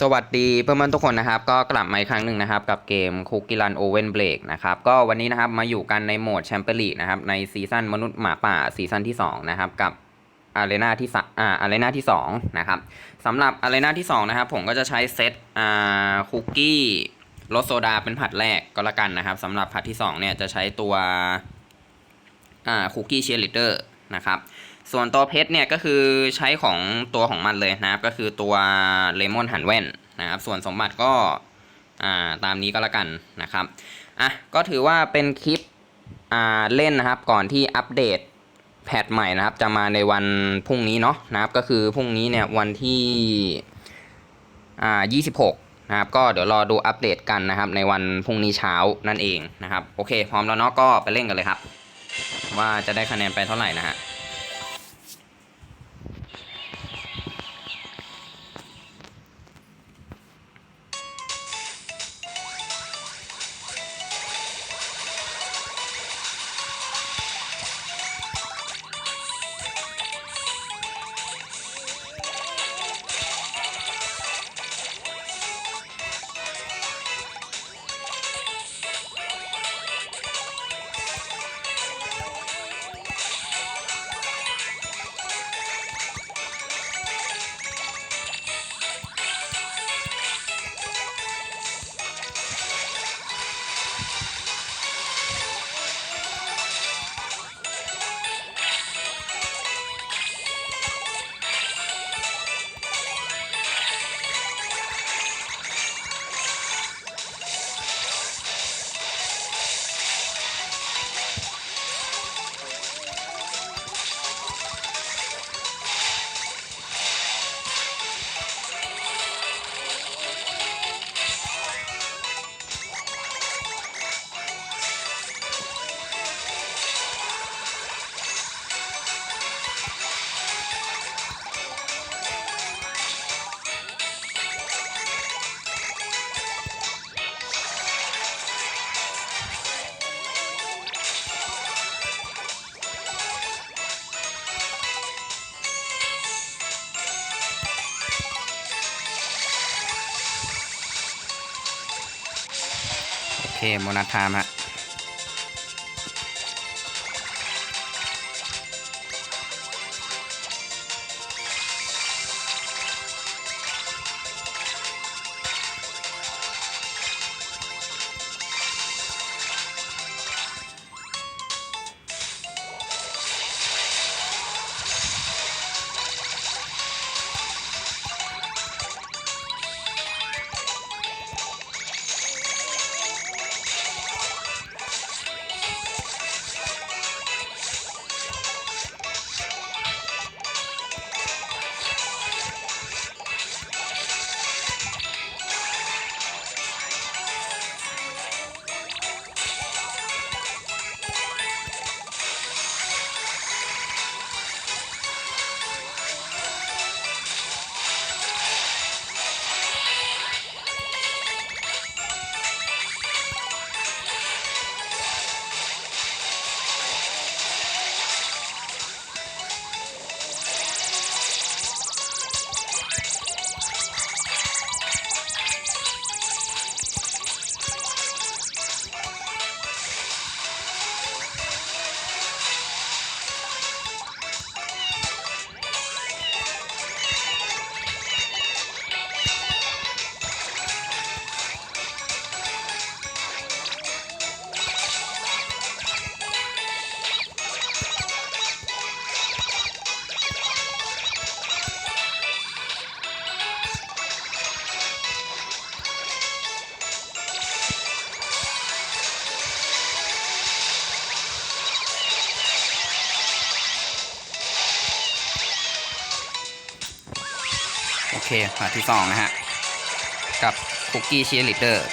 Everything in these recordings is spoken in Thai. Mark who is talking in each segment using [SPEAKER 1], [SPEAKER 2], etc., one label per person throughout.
[SPEAKER 1] สวัสดีเพื่อนๆทุกคนนะครับ ก็กลับมาอีกครั้งหนึ่งนะครับ กับเกมคุกกี้รันโอเวนเบรกนะครับ ก็วันนี้นะครับมาอยู่กันในโหมดแชมเปี้ยนลีกนะครับ ในซีซั่นมนุษย์หมาป่าซีซั่นที่ 2 นะครับ กับอารีนาที่สอ่าอารีนาที่2นะครับสำหรับอารีนาที่ 2 นะครับ ผมก็จะใช้เซตอ่าคุกกี้รสโซดาเป็นผัดแรกก็แล้วกันนะครับสำหรับผัดที่ 2 เนี่ยจะใช้ตัวอ่าคุกกี้เชียร์ลีดเดอร์ นะครับส่วนตัวเพชรเนี่ยก็คือใช้ของตัวของมันเลยนะครับ ก็คือตัวเลมอนหันแว่นนะครับส่วนสมบัติก็อ่าตามนี้ก็แล้วกันนะครับอะก็ถือว่าเป็นคลิปอ่าเล่นนะครับก่อนที่อัปเดตแพทใหม่นะครับ จะมาในวันพรุ่งนี้เนาะนะครับ ก็คือพรุ่งนี้เนี่ยวันที่อ่า26 นะครับ ก็เดี๋ยวรอดูอัปเดตกันนะครับ ในวันพรุ่งนี้เช้านั่นเองนะครับ โอเค พร้อมแล้วเนาะก็ไปเล่นกันเลยครับ ว่าจะได้คะแนนไปเท่าไหร่นะฮะ เคโมนาทามฮะ เคพาร์ทที่สองนะฮะ กับคุกกี้เชียร์ลีดเดอร์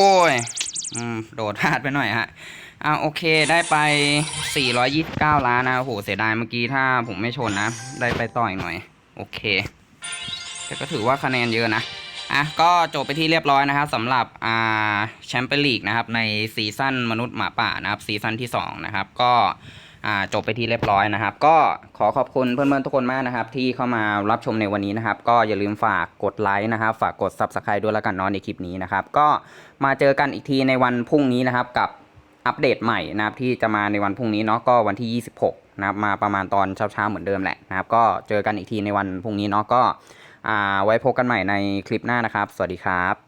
[SPEAKER 1] โอ้ยอโดดพลาดไปหน่อยฮะอ่าโอเคได้ไป 429 ล้านนะโหเสียดายเมื่อกี้ถ้าผมไม่ชนนะ ได้ไปต่ออีกหน่อย โอเค แต่ก็ถือว่าคะแนนเยอะนะอะก็จบไปที่เรียบร้อยนะครับสำหรับอ่าแชมเปี้ยนลีกนะครับในซีซั่นมนุษย์หมาป่านะครับซีซั่นที่ 2 นะครับก็ จบไปที่เรียบร้อยนะครับ ก็ขอขอบคุณเพื่อนๆทุกคนมากนะครับ ที่เข้ามารับชมในวันนี้นะครับ ก็อย่าลืมฝากกดไลค์นะครับ ฝากกด Subscribe ด้วยแล้วกันเนาะในคลิปนี้นะครับ ก็มาเจอกันอีกทีในวันพรุ่งนี้นะครับกับอัปเดตใหม่นะครับที่จะมาในวันพรุ่งนี้เนาะก็วันที่ 26นะครับมาประมาณตอนเช้าๆเหมือนเดิมแหละนะครับ ก็เจอกันอีกทีในวันพรุ่งนี้เนาะก็อ่าไว้พบกันใหม่ในคลิปหน้านะครับ สวัสดีครับ